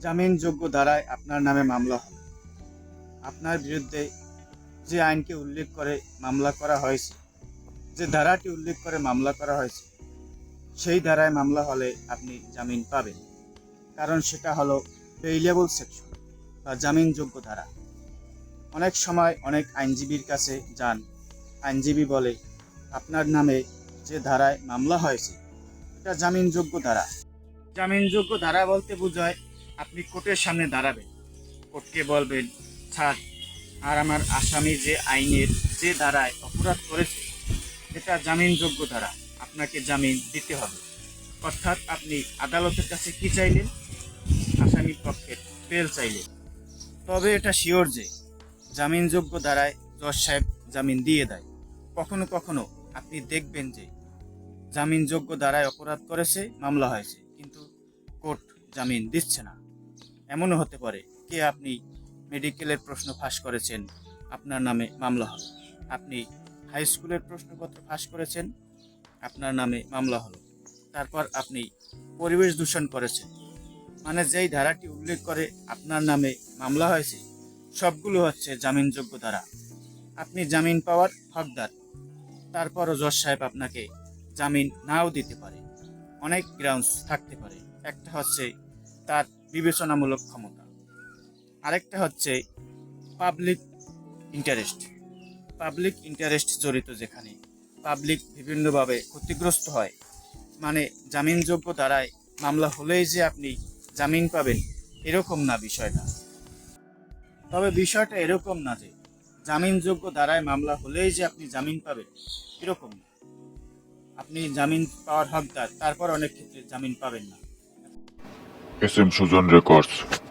জামিনযোগ্য ধারায় আপনার নামে মামলা হবে। আপনার বিরুদ্ধে যে আইনকে উল্লেখ করে মামলা করা হয়েছে, যে ধারাটি উল্লেখ করে মামলা করা হয়েছে, সেই ধারায় মামলা হলে আপনি জামিন পাবেন। কারণ সেটা হলো পেইলেবল সেকশন বা জামিনযোগ্য ধারা। অনেক সময় অনেক আইনজীবীর কাছে যান। আইনজীবী বলে, আপনার নামে যে ধারায় মামলা হয়েছে, এটা জামিনযোগ্য ধারা। জামিনযোগ্য ধারা বলতে বোঝায় আপনি কোর্টের সামনে দাঁড়াবেন। কোর্টকে বলবেন, স্যার, আর আমার আসামি যে আইনের যে দ্বারায় অপরাধ করেছে এটা জামিনযোগ্য দ্বারা আপনাকে জামিন দিতে হবে। অর্থাৎ আপনি আদালতের কাছে কি চাইলেন? আসামির পক্ষের বেল চাইলেন। তবে এটা শিওর যে জামিনযোগ্য দ্বারায় জজ সাহেব জামিন দিয়ে দেয়। কখনো কখনো আপনি দেখবেন যে জামিনযোগ্য দ্বারায় অপরাধ করেছে, মামলা হয়েছে, কিন্তু কোর্ট জামিন দিচ্ছে না। এমনও হতে পারে। কে আপনি মেডিকেলের প্রশ্ন ফাঁস করেছেন? আপনার নামে মামলা হবে আপনি হাই স্কুলের প্রশ্নপত্র ফাঁস করেছেন? আপনার নামে মামলা হলো। তারপর আপনি পরিবেশ দূষণ করেছেন। মানে যেই ধারাটি উল্লেখ করে আপনার নামে মামলা হয়েছে, সবগুলো হচ্ছে জামিনযোগ্য ধারা আপনি জামিন পাওয়ার হকদার। তারপরও জজ সাহেব আপনাকে জামিন নাও দিতে পারে। অনেক গ্রাউন্ডস থাকতে পারে। একটা হচ্ছে তার বিবেচনামূলক ক্ষমতা। আরেকটা হচ্ছে পাবলিক ইন্টারেস্ট পাবলিক ইন্টারেস্ট জড়িত যেখানে পাবলিক বিভিন্নভাবে ক্ষতিগ্রস্ত হয়। মানে জামিনযোগ্য দ্বারায় মামলা হলেই যে আপনি জামিন পাবেন, এরকম না বিষয়টা। তবে বিষয়টা এরকম না যে জামিনযোগ্য দ্বারায় মামলা হলেই যে আপনি জামিন পাবেন, এরকম না। আপনি জামিন পাওয়ার হকদার, তারপর অনেক ক্ষেত্রে জামিন পাবেন না। SM Suzon Records.